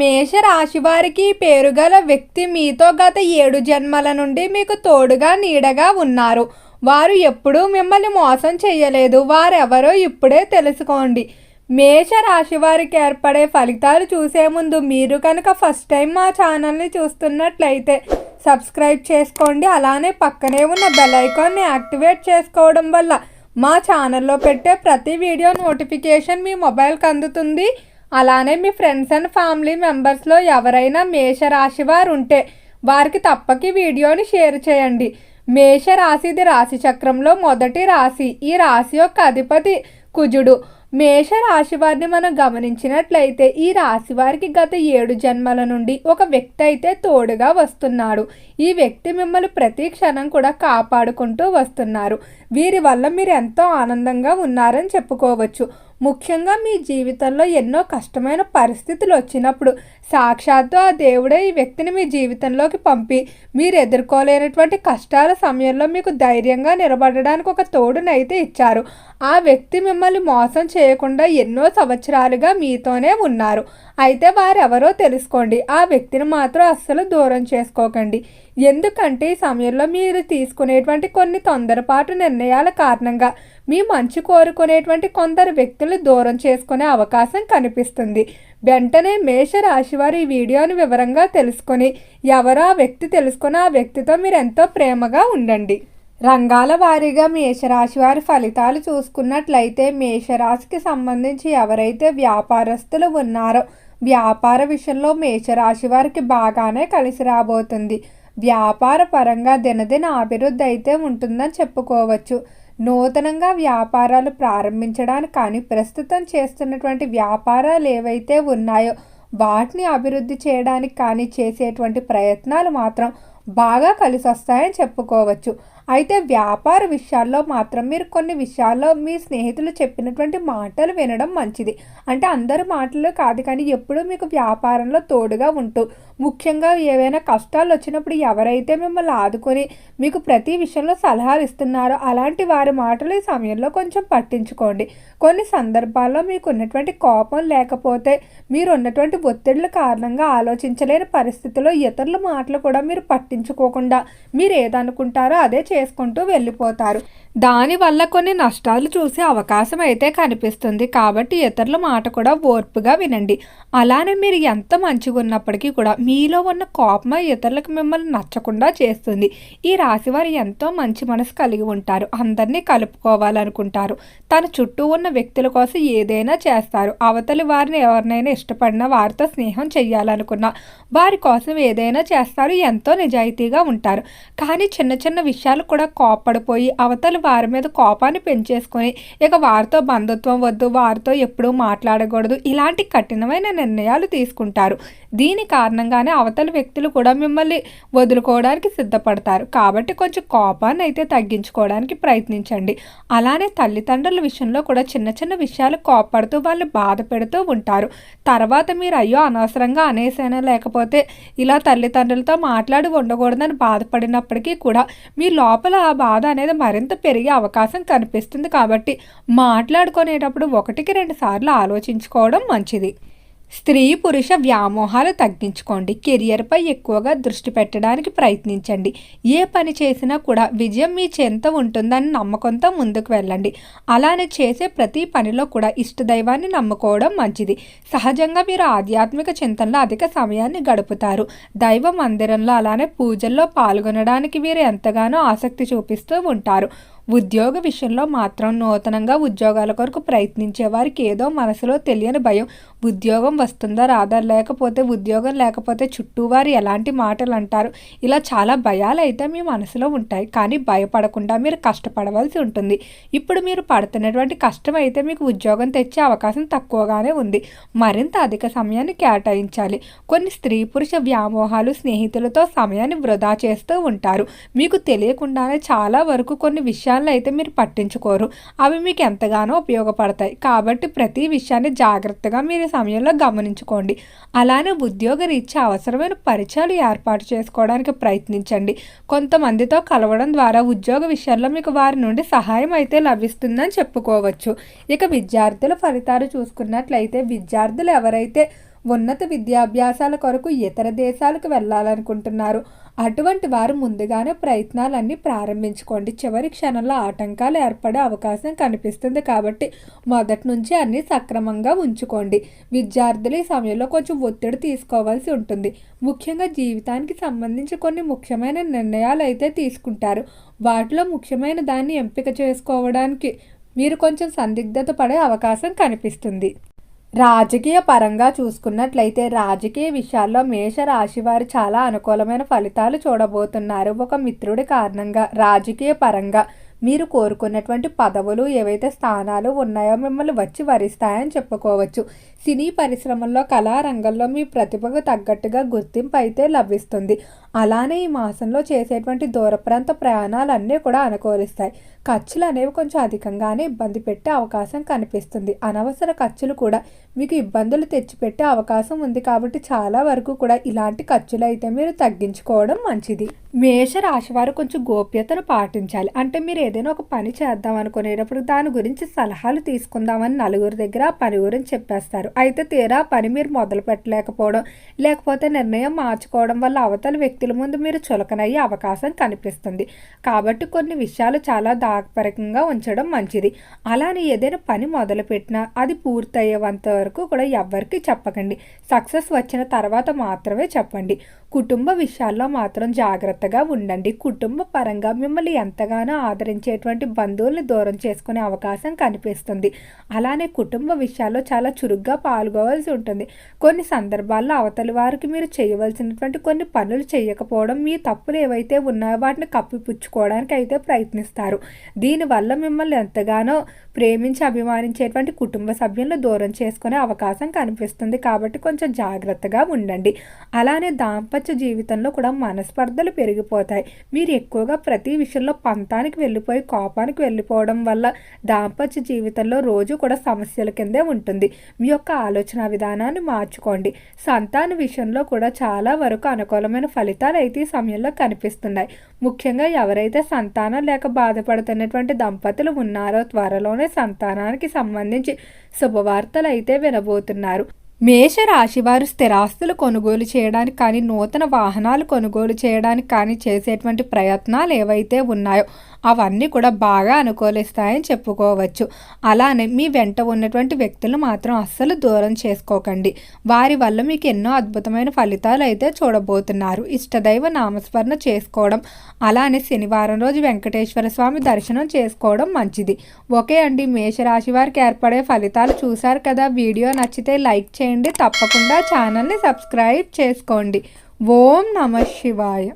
మేష రాశి వారికి పేరుగల వ్యక్తి మీతో గత ఏడు జన్మల నుండి మీకు తోడుగా నీడగా ఉన్నారు. వారు ఎప్పుడూ మిమ్మల్ని మోసం చేయలేదు. వారెవరో ఇప్పుడే తెలుసుకోండి. మేష రాశి వారికి ఏర్పడే ఫలితాలు చూసే ముందు మీరు కనుక ఫస్ట్ టైం మా ఛానల్ని చూస్తున్నట్లయితే సబ్స్క్రైబ్ చేసుకోండి. అలానే పక్కనే ఉన్న బెల్ ఐకాన్ని యాక్టివేట్ చేసుకోవడం వల్ల మా ఛానల్లో పెట్టే ప్రతి వీడియో నోటిఫికేషన్ మీ మొబైల్కి అందుతుంది. అలానే మీ ఫ్రెండ్స్ అండ్ ఫ్యామిలీ మెంబర్స్లో ఎవరైనా మేషరాశి వారు ఉంటే వారికి తప్పకి వీడియోని షేర్ చేయండి. మేష రాశిది రాశి చక్రంలో మొదటి రాశి ఈ రాశి యొక్క అధిపతి కుజుడు. మేష రాశి వారిని మనం గమనించినట్లయితే ఈ రాశి వారికి గత ఏడు జన్మల నుండి ఒక వ్యక్తి అయితే తోడుగా వస్తున్నాడు. ఈ వ్యక్తి మిమ్మల్ని ప్రతి క్షణం కూడా కాపాడుకుంటూ వస్తున్నారు. వీరి వల్ల మీరు ఎంతో ఆనందంగా ఉన్నారని చెప్పుకోవచ్చు. ముఖ్యంగా మీ జీవితంలో ఎన్నో కష్టమైన పరిస్థితులు వచ్చినప్పుడు సాక్షాత్తు ఆ దేవుడే ఈ వ్యక్తిని మీ జీవితంలోకి పంపి మీరు ఎదుర్కోలేనటువంటి కష్టాల సమయంలో మీకు ధైర్యంగా నిలబడడానికి ఒక తోడునైతే ఇచ్చారు. ఆ వ్యక్తి మిమ్మల్ని మోసం చేయకుండా ఎన్నో సంవత్సరాలుగా మీతోనే ఉన్నారు. అయితే వారెవరో తెలుసుకోండి. ఆ వ్యక్తిని మాత్రం అస్సలు దూరం చేసుకోకండి. ఎందుకంటే ఈ సమయంలో మీరు తీసుకునేటువంటి కొన్ని తొందరపాటు నిర్ణయాల కారణంగా మీ మంచి కోరుకునేటువంటి కొందరు వ్యక్తులు దూరం చేసుకునే అవకాశం కనిపిస్తుంది. వెంటనే మేష రాశి వారు ఈ వీడియోని వివరంగా తెలుసుకొని ఎవరో ఆ వ్యక్తి తెలుసుకుని ఆ వ్యక్తితో మీరు ఎంతో ప్రేమగా ఉండండి. రంగాల వారీగా మేషరాశి వారి ఫలితాలు చూసుకున్నట్లయితే మేషరాశికి సంబంధించి ఎవరైతే వ్యాపారస్తులు ఉన్నారో వ్యాపార విషయంలో మేషరాశి వారికి బాగానే కలిసి రాబోతుంది. వ్యాపార పరంగా దినదిన అభివృద్ధి అయితే ఉంటుందని చెప్పుకోవచ్చు. నూతనంగా వ్యాపారాలు ప్రారంభించడానికి కానీ ప్రస్తుతం చేస్తున్నటువంటి వ్యాపారాలు ఏవైతే ఉన్నాయో వాటిని అభివృద్ధి చేయడానికి కానీ చేసేటువంటి ప్రయత్నాలు మాత్రం బాగా కలిసి వస్తాయని చెప్పుకోవచ్చు. అయితే వ్యాపార విషయాల్లో మాత్రం మీరు కొన్ని విషయాల్లో మీ స్నేహితులు చెప్పినటువంటి మాటలు వినడం మంచిది. అంటే అందరి మాటలు కాదు కానీ ఎప్పుడూ మీకు వ్యాపారంలో తోడుగా ఉంటూ ముఖ్యంగా ఏవైనా కష్టాలు వచ్చినప్పుడు ఎవరైతే మిమ్మల్ని ఆదుకొని మీకు ప్రతి విషయంలో సలహాలు ఇస్తున్నారో అలాంటి వారి మాటలు ఈ సమయంలో కొంచెం పట్టించుకోండి. కొన్ని సందర్భాల్లో మీకు ఉన్నటువంటి కోపం లేకపోతే మీరు ఉన్నటువంటి ఒత్తిడుల కారణంగా ఆలోచించలేని పరిస్థితిలో ఇతరుల మాటలు కూడా మీరు పట్టించుకోకుండా మీరు ఏదనుకుంటారో అదే చేసుకుంటూ వెళ్ళిపోతారు. దానివల్ల కొన్ని నష్టాలు చూసే అవకాశం అయితే కనిపిస్తుంది. కాబట్టి ఇతరుల మాట కూడా ఓర్పుగా వినండి. అలానే మీరు ఎంత మంచిగా ఉన్నప్పటికీ కూడా మీలో ఉన్న కోపం ఇతరులకు మిమ్మల్ని నచ్చకుండా చేస్తుంది. ఈ రాశి వారు ఎంతో మంచి మనసు కలిగి ఉంటారు. అందరినీ కలుపుకోవాలనుకుంటారు. తన చుట్టూ ఉన్న వ్యక్తుల కోసం ఏదైనా చేస్తారు. అవతలి వారిని ఎవరినైనా ఇష్టపడిన వారితో స్నేహం చేయాలనుకున్నా వారి కోసం ఏదైనా చేస్తారు. ఎంతో నిజాయితీగా ఉంటారు. కానీ చిన్న చిన్న విషయాలు కూడా కోపడిపోయి అవతలి వారి మీద కోపాన్ని పెంచేసుకొని ఇక వారితో బంధుత్వం వద్దు వారితో ఎప్పుడూ మాట్లాడకూడదు ఇలాంటి కఠినమైన నిర్ణయాలు తీసుకుంటారు. దీని కారణంగానే అవతలి వ్యక్తులు కూడా మిమ్మల్ని వదులుకోవడానికి సిద్ధపడతారు. కాబట్టి కొంచెం కోపాన్ని అయితే తగ్గించుకోవడానికి ప్రయత్నించండి. అలానే తల్లిదండ్రుల విషయంలో కూడా చిన్న చిన్న విషయాలు కోపడుతూ వాళ్ళు బాధ పెడుతూ ఉంటారు. తర్వాత మీరు అయ్యో అనవసరంగా అనేసైనా లేకపోతే ఇలా తల్లిదండ్రులతో మాట్లాడి ఉండకూడదని బాధపడినప్పటికీ కూడా మీ లో లోపల ఆ బాధ అనేది మరింత పెరిగే అవకాశం కనిపిస్తుంది కాబట్టి మాట్లాడుకునేటప్పుడు ఒకటికి రెండు సార్లు ఆలోచించుకోవడం మంచిది. స్త్రీ పురుష వ్యామోహాలు తగ్గించుకోండి. కెరియర్పై ఎక్కువగా దృష్టి పెట్టడానికి ప్రయత్నించండి. ఏ పని చేసినా కూడా విజయం మీ చెంత ఉంటుందని నమ్మకంతో ముందుకు వెళ్ళండి. అలానే చేసే ప్రతి పనిలో కూడా ఇష్టదైవాన్ని నమ్ముకోవడం మంచిది. సహజంగా మీరు ఆధ్యాత్మిక చింతనలో అధిక సమయాన్ని గడుపుతారు. దైవ మందిరంలో అలానే పూజల్లో పాల్గొనడానికి వీరు ఎంతగానో ఆసక్తి చూపిస్తూ ఉంటారు. ఉద్యోగ విషయంలో మాత్రం నూతనంగా ఉద్యోగాల కొరకు ప్రయత్నించే వారికి ఏదో మనసులో తెలియని భయం. ఉద్యోగం వస్తుందా రాదా? లేకపోతే ఉద్యోగం లేకపోతే చుట్టూ వారు ఎలాంటి మాటలు అంటారు? ఇలా చాలా భయాలు అయితే మీ మనసులో ఉంటాయి. కానీ భయపడకుండా మీరు కష్టపడవలసి ఉంటుంది. ఇప్పుడు మీరు పడుతున్నటువంటి కష్టం అయితే మీకు ఉద్యోగం తెచ్చే అవకాశం తక్కువగానే ఉంది. మరింత అధిక సమయాన్ని కేటాయించాలి. కొన్ని స్త్రీ పురుష వ్యామోహాలు స్నేహితులతో సమయాన్ని వృధా చేస్తూ ఉంటారు. మీకు తెలియకుండానే చాలా వరకు కొన్ని విషయాలు విషయాలను అయితే మీరు పట్టించుకోరు. అవి మీకు ఎంతగానో ఉపయోగపడతాయి. కాబట్టి ప్రతి విషయాన్ని జాగ్రత్తగా మీరు సమయంలో గమనించుకోండి. అలానే ఉద్యోగ రీత్యా అవసరమైన పరిచయాలు ఏర్పాటు చేసుకోవడానికి ప్రయత్నించండి. కొంతమందితో కలవడం ద్వారా ఉద్యోగ విషయాల్లో మీకు వారి నుండి సహాయం అయితే లభిస్తుందని చెప్పుకోవచ్చు. ఇక విద్యార్థుల ఫలితాలు చూసుకున్నట్లయితే విద్యార్థులు ఎవరైతే ఉన్నత విద్యాభ్యాసాల కొరకు ఇతర దేశాలకు వెళ్ళాలనుకుంటున్నారు అటువంటి వారు ముందుగానే ప్రయత్నాలన్నీ ప్రారంభించుకోండి. చివరి క్షణంలో ఆటంకాలు ఏర్పడే అవకాశం కనిపిస్తుంది కాబట్టి మొదటి నుంచి అన్నీ సక్రమంగా ఉంచుకోండి. విద్యార్థులు ఈ సమయంలో కొంచెం ఒత్తిడి తీసుకోవాల్సి ఉంటుంది. ముఖ్యంగా జీవితానికి సంబంధించి కొన్ని ముఖ్యమైన నిర్ణయాలు అయితే తీసుకుంటారు. వాటిలో ముఖ్యమైన దాన్ని ఎంపిక చేసుకోవడానికి మీరు కొంచెం సందిగ్ధత పడే అవకాశం కనిపిస్తుంది. రాజకీయ పరంగా చూసుకున్నట్లయితే రాజకీయ విషయాల్లో మేష రాశి వారు చాలా అనుకూలమైన ఫలితాలు చూడబోతున్నారు. ఒక మిత్రుడి కారణంగా రాజకీయ పరంగా మీరు కోరుకున్నటువంటి పదవులు ఏవైతే స్థానాలు ఉన్నాయో మిమ్మల్ని వచ్చి వరిస్తాయని చెప్పుకోవచ్చు. సినీ పరిశ్రమల్లో కళారంగంలో మీ ప్రతిభకు తగ్గట్టుగా గుర్తింపు అయితే లభిస్తుంది. అలానే ఈ మాసంలో చేసేటువంటి దూర ప్రాంత ప్రయాణాలన్నీ కూడా అనుకూలిస్తాయి. ఖర్చులు అనేవి కొంచెం అధికంగానే ఇబ్బంది పెట్టే అవకాశం కనిపిస్తుంది. అనవసర ఖర్చులు కూడా మీకు ఇబ్బందులు తెచ్చిపెట్టే అవకాశం ఉంది కాబట్టి చాలా వరకు కూడా ఇలాంటి ఖర్చులు అయితే మీరు తగ్గించుకోవడం మంచిది. మేష రాశి వారు కొంచెం గోప్యతను పాటించాలి. అంటే మీరు ఏదైనా ఒక పని చేద్దాం అనుకునేటప్పుడు దాని గురించి సలహాలు తీసుకుందామని నలుగురి దగ్గర ఆ పని గురించి చెప్పేస్తారు. అయితే తీరా పని మీరు మొదలు పెట్టలేకపోవడం లేకపోతే నిర్ణయం మార్చుకోవడం వల్ల అవతల వ్యక్తుల ముందు మీరు చులకనయ్యే అవకాశం కనిపిస్తుంది. కాబట్టి కొన్ని విషయాలు చాలా దాపరికంగా ఉంచడం మంచిది. అలానే ఏదైనా పని మొదలుపెట్టినా అది పూర్తయ్యేంత వరకు కూడా ఎవ్వరికి చెప్పకండి. సక్సెస్ వచ్చిన తర్వాత మాత్రమే చెప్పండి. కుటుంబ విషయాల్లో మాత్రం జాగ్రత్తగా ఉండండి. కుటుంబ పరంగా మిమ్మల్ని ఎంతగానో ఆదరించేటువంటి బంధువుల్ని దూరం చేసుకునే అవకాశం కనిపిస్తుంది. అలానే కుటుంబ విషయాల్లో చాలా చురుగ్గా పాల్గొవలసి ఉంటుంది. కొన్ని సందర్భాల్లో అవతలి వారికి మీరు చేయవలసినటువంటి కొన్ని పనులు చేయకపోవడం మీ తప్పులు ఏవైతే ఉన్నాయో వాటిని కప్పిపుచ్చుకోవడానికి అయితే ప్రయత్నిస్తారు. దీనివల్ల మిమ్మల్ని ఎంతగానో ప్రేమించి అభిమానించేటువంటి కుటుంబ సభ్యులను దూరం చేసుకునే అవకాశం కనిపిస్తుంది. కాబట్టి కొంచెం జాగ్రత్తగా ఉండండి. అలానే దాంపత్య జీవితంలో కూడా మనస్పర్ధలు పెరిగిపోతాయి. మీరు ఎక్కువగా ప్రతి విషయంలో పంతానికి వెళ్ళిపోయి కోపానికి వెళ్ళిపోవడం వల్ల దాంపత్య జీవితంలో రోజు కూడా సమస్యల కిందే ఉంటుంది. మీ యొక్క ఆలోచన విధానాన్ని మార్చుకోండి. సంతాన విషయంలో కూడా చాలా వరకు అనుకూలమైన ఫలితం ఫలితాలు అయితే ఈ సమయంలో కనిపిస్తున్నాయి. ముఖ్యంగా ఎవరైతే సంతానం లేక బాధపడుతున్నటువంటి దంపతులు ఉన్నారో త్వరలోనే సంతానానికి సంబంధించి శుభవార్తలు అయితే వినబోతున్నారు. మేష రాశి వారు స్థిరాస్తులు కొనుగోలు చేయడానికి కానీ నూతన వాహనాలు కొనుగోలు చేయడానికి కానీ చేసేటువంటి ప్రయత్నాలు ఏవైతే ఉన్నాయో అవన్నీ కూడా బాగా అనుకూలిస్తాయని చెప్పుకోవచ్చు. అలానే మీ వెంట ఉన్నటువంటి వ్యక్తులు మాత్రం అస్సలు దూరం చేసుకోకండి. వారి వల్ల మీకు ఎన్నో అద్భుతమైన ఫలితాలు అయితే చూడబోతున్నారు. ఇష్టదైవ నామస్మరణ చేసుకోవడం అలానే శనివారం రోజు వెంకటేశ్వర స్వామి దర్శనం చేసుకోవడం మంచిది. ఓకే అండి మేషరాశి వారికి ఏర్పడే ఫలితాలు చూశారు కదా. వీడియో నచ్చితే లైక్ చేయండి. తప్పకుండా ఛానల్ని సబ్స్క్రైబ్ చేసుకోండి. ఓం నమ శివాయ.